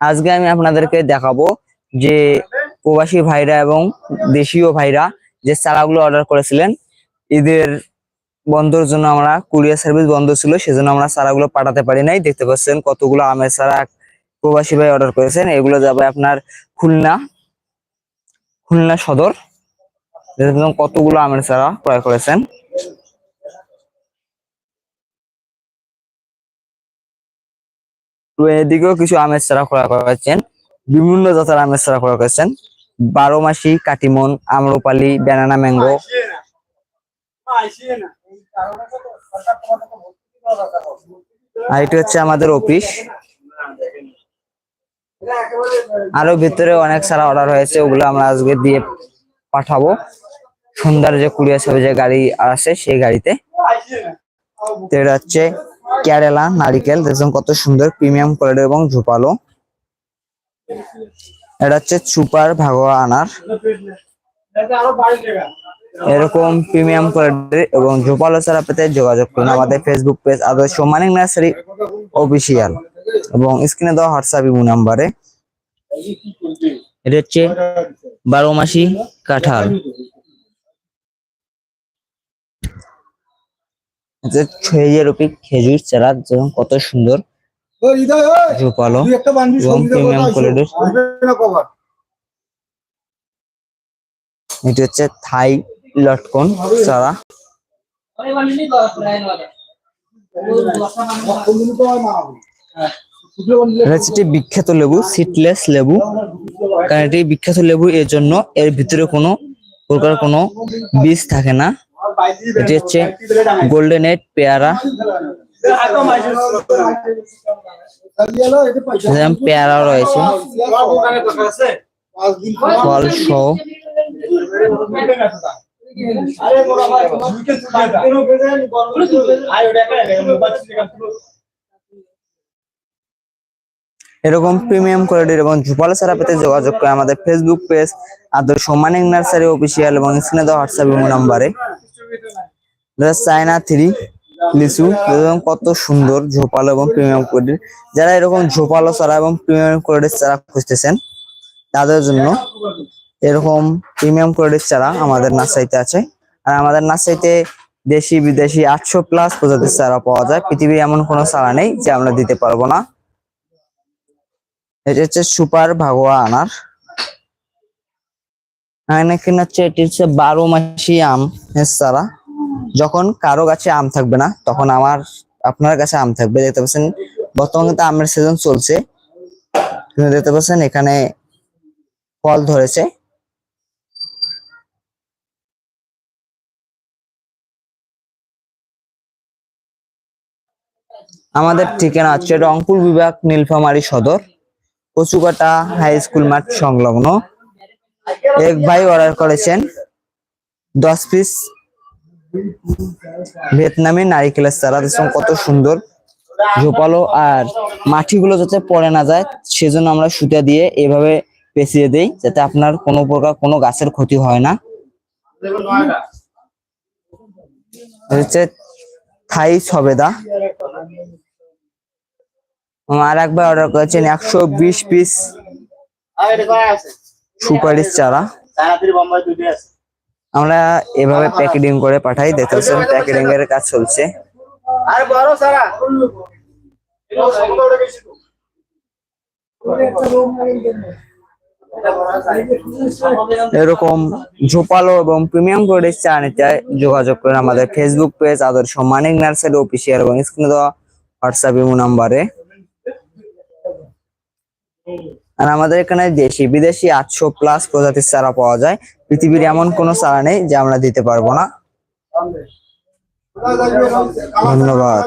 আজকে আমি আপনাদেরকে দেখাবো যে প্রবাসী ভাইরা এবং দেশীয় ভাইরা যে চারাগুলো অর্ডার করেছিলেন, ঈদের বন্ধর জন্য আমরা কুরিয়ার সার্ভিস বন্ধ ছিল, সেজন্য আমরা চারাগুলো পাঠাতে পারি নাই। দেখতে পাচ্ছেন কতগুলো আমের চারা প্রবাসী ভাই অর্ডার করেছেন। এগুলো যাবে আপনার খুলনা খুলনা সদর। কতগুলো আমের চারা ক্রয় করেছেন। এদিকেও কিছু আমের চারা ক্রয় করেছেন। বিভিন্ন জাতের আমের চারা ক্রয় করেছেন। বারো মাসি, কাটিমন, আম্রপালি, ব্যানানা, ম্যাঙ্গো। আর এটি হচ্ছে আমাদের অফিস। আরও ভিতরে অনেক সারা অর্ডার হয়েছে, ওগুলো আমরা আজকে দিয়ে পাঠাবো। সন্ধ্যার যে কুরিয়ার সার্ভিস যে গাড়ি আসে, সেই গাড়িতে। এটা হচ্ছে কেরালা নারিকেল, দেখুন কত সুন্দর, প্রিমিয়াম কোয়ালিটি এবং ঝোপালো এটা হচ্ছে সুপার ভাগোয়া আনার। এরকম প্রিমিয়াম কোয়ালিটির এবং ঝোপালো ছাড়া পেতে যোগাযোগ করুন। আমাদের ফেসবুক পেজ আদর্শ মানিক নার্সারি অফিসিয়াল এবং স্ক্রিনে দেওয়া হোয়াটসঅ্যাপ ইমো নাম্বারে এটা হচ্ছে বারো মাসি কাঁঠাল। যে ছয় রুপি খেজুর চারা যেমন কত সুন্দর। ঝোপালো এবং প্রিমিয়াম কোয়ালিটির এটি হচ্ছে থাই লটকন চারা। এটা হচ্ছে বিখ্যাত লেবু সিটলেস লেবু। কারণ এটি বিখ্যাত লেবু এর জন্য এর ভিতরে কোনো প্রকার কোনো বীজ থাকে না। এটি হচ্ছে গোল্ডেন এড পেয়ারা পেয়ারা রয়েছে। ফল সহ এরকম প্রিমিয়াম কোয়ালিটির এবং ঝুপালো ছাড়া পেতে যোগাযোগ করে আমাদের ফেসবুক পেজ আদর্শ মানিক নার্সারি অফিসিয়াল এবং দেওয়া হোয়াটসঅ্যাপ নাম্বারে চায়না থ্রি লিচু এবং কত সুন্দর ঝোপালো এবং প্রিমিয়াম কোয়ালিটির যারা এরকম ঝোপালো চারা এবং প্রিমিয়াম কোয়ালিটির চারা খুঁজতেছেন, তাদের জন্য এরকম প্রিমিয়াম কোয়ালিটির চারা আমাদের নার্সারিতে আছে। আর আমাদের নার্সারিতে দেশি, বিদেশি আটশো প্লাস প্রজাতির চারা পাওয়া যায়। পৃথিবীর এমন কোনো চারা নেই যে আমরা দিতে পারব না। এটা হচ্ছে সুপার ভাগোয়া আনার। এখানে কিনা হচ্ছে, এটি হচ্ছে বারো মাসি আম এর চারা যখন কারও গাছে আম থাকবে না, তখন আমার, আপনার কাছে আম থাকবে। দেখতে পাচ্ছেন, বর্তমানে তো আমের সিজন চলছে। দেখতে পাচ্ছেন, এখানে ফল ধরেছে। আমাদের ঠিকানা হচ্ছে রংপুর বিভাগ, নীলফামারী সদর, কচুকাটা হাই স্কুল মাঠ সংলগ্ন। এক ভাই অর্ডার করেছেন দশ পিস ভিয়েতনামি নারিকেলের চারা দেখুন কত সুন্দর। ঝোপালো আর মাটিগুলো যাতে পড়ে না যায়, সেজন্য আমরা সুতা দিয়ে এভাবে পেঁচিয়ে দেই, যাতে আপনার কোনো প্রকার কোনো গাছের ক্ষতি হয় না। হচ্ছে থাই সবেদা। আর একবার অর্ডার করেছেন একশো বিশ পিস সুপারিশ চারা আমরা এভাবে প্যাকেটিং করে পাঠাই। দেখতে পাচ্ছেন প্যাকেটিং এর কাজ চলছে। আরে বড় সারা। এরকম ঝোপালো এবং প্রিমিয়াম করে চা নিতে যোগাযোগ করে আমাদের ফেসবুক পেজ আদর্শ মানিক নার্সারি অফিসিয়াল এবং স্ক্রিনে দেওয়া হোয়াটসঅ্যাপ ইমো নাম্বারে আর আমাদের এখানে দেশি বিদেশি আটশো প্লাস প্রজাতির চারা পাওয়া যায় পৃথিবীর এমন কোনো চারা নেই যে আমরা দিতে পারব না ধন্যবাদ।